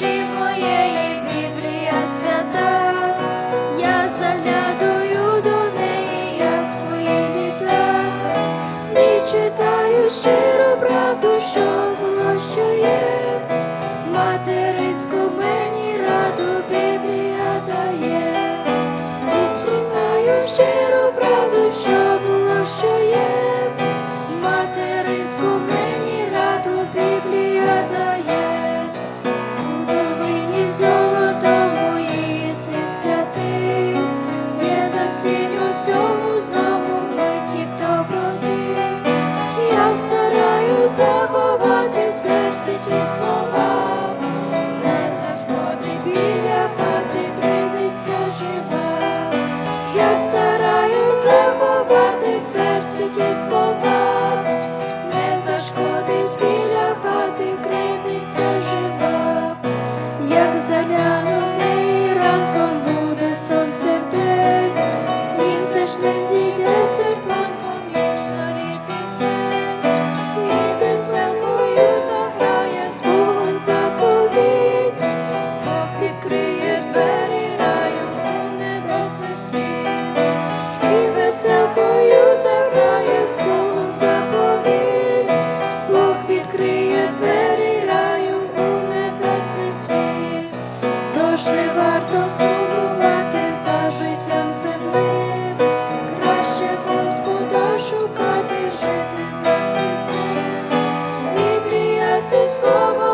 віршів моєї Біблія свята, я заглядую до неї, як свої літа, не читаю щиро правду, що було, що є. заховати в серці ті слова, не зашкодить біля хати криниця жива, я стараюсь заховати в серці ті слова, не зашкодить біля хати криниця жива, як загляну в ранком буде сонце в день, місячним зійде серпанком. І веселкою заграє з Богом заповідь, Бог відкриє двері раю у небесний світ, тож не варто сумувати за життям земним, краще Господа шукати, жити завжди з ним. Біблія це слово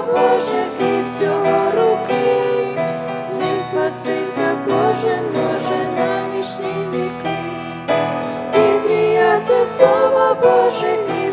Біблія це